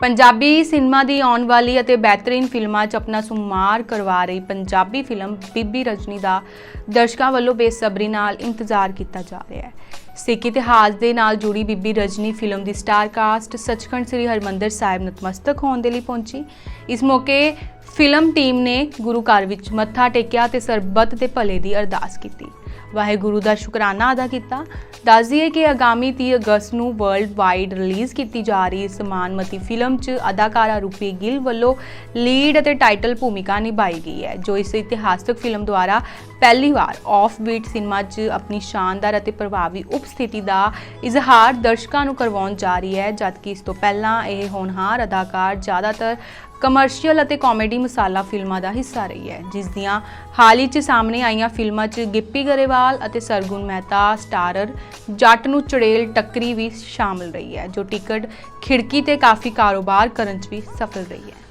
Punjabi cinema ਦੀ ਆਉਣ ਵਾਲੀ ਅਤੇ ਬਿਹਤਰੀਨ ਫਿਲਮਾਂ 'ਚ ਆਪਣਾ ਸੁਮਾਰ ਕਰਵਾ ਰਹੀ ਪੰਜਾਬੀ ਫਿਲਮ ਬੀਬੀ ਰਜਨੀ ਦਾ ਦਰਸ਼ਕਾਂ ਵੱਲੋਂ ਬੇਸਬਰੀ ਨਾਲ ਇੰਤਜ਼ਾਰ ਕੀਤਾ ਜਾ ਰਿਹਾ ਹੈ। ਸਿੱਖ ਇਤਿਹਾਸ ਦੇ ਨਾਲ ਜੁੜੀ ਬੀਬੀ ਰਜਨੀ ਫਿਲਮ ਦੀ ਸਟਾਰ ਕਾਸਟ ਸੱਚਖੰਡ ਸ੍ਰੀ ਹਰਮੰਦਰ ਸਾਹਿਬ ਨਤਮਸਤਕ ਹੋਣ ਦੇ ਲਈ ਪਹੁੰਚੀ। ਇਸ ਮੌਕੇ ਫਿਲਮ ਟੀਮ ਨੇ ਗੁਰੂ ਘਰ ਵਿੱਚ ਮੱਥਾ ਟੇਕਿਆ ਤੇ ਸਰਬੱਤ ਦੇ ਭਲੇ ਦੀ ਅਰਦਾਸ ਕੀਤੀ। ਵਾਹਿਗੁਰੂ ਦਾ ਸ਼ੁਕਰਾਨਾ ਅਦਾ ਕੀਤਾ। ਦੱਸ ਦਈਏ ਕਿ ਆਗਾਮੀ 30 ਅਗਸਤ ਨੂੰ ਵਰਲਡ ਵਾਈਡ ਰਿਲੀਜ਼ ਕੀਤੀ ਜਾ ਰਹੀ ਸਮਾਨਮਤੀ ਫਿਲਮ 'ਚ ਅਦਾਕਾਰਾ ਰੂਪੀ ਗਿੱਲ ਵੱਲੋਂ ਲੀਡ ਅਤੇ ਟਾਈਟਲ ਭੂਮਿਕਾ ਨਿਭਾਈ ਗਈ ਹੈ, ਜੋ ਇਸ ਇਤਿਹਾਸਕ ਫਿਲਮ ਦੁਆਰਾ ਪਹਿਲੀ ਵਾਰ ਆਫ ਬੀਟ ਸਿਨੇਮਾ 'ਚ ਆਪਣੀ ਸ਼ਾਨਦਾਰ ਅਤੇ ਪ੍ਰਭਾਵੀ ਉਪਸਥਿਤੀ ਦਾ ਇਜ਼ਹਾਰ ਦਰਸ਼ਕਾਂ ਨੂੰ ਕਰਵਾਉਣ ਜਾ ਰਹੀ ਹੈ, ਜਦਕਿ ਇਸ ਤੋਂ ਪਹਿਲਾਂ ਇਹ ਹੋਣਹਾਰ ਅਦਾਕਾਰ ਜ਼ਿਆਦਾਤਰ ਕਮਰਸ਼ੀਅਲ ਅਤੇ ਕਾਮੇਡੀ ਮਸਾਲਾ ਫਿਲਮਾਂ ਦਾ ਹਿੱਸਾ ਰਹੀ ਹੈ, ਜਿਸ ਦੀਆਂ ਹਾਲ ਹੀ 'ਚ ਸਾਹਮਣੇ ਆਈਆਂ ਫਿਲਮਾਂ 'ਚ ਗਿੱਪੀ ਗਰੇਵਾਲ ਅਤੇ ਸਰਗੁਣ ਮਹਿਤਾ ਸਟਾਰਰ ਜੱਟ ਨੂੰ ਚੜੇਲ ਟੱਕਰੀ ਵੀ ਸ਼ਾਮਲ ਰਹੀ ਹੈ, ਜੋ ਟਿਕਟ ਖਿੜਕੀ ਤੇ ਕਾਫੀ ਕਾਰੋਬਾਰ ਕਰਨ 'ਚ ਵੀ ਸਫਲ ਰਹੀ ਹੈ।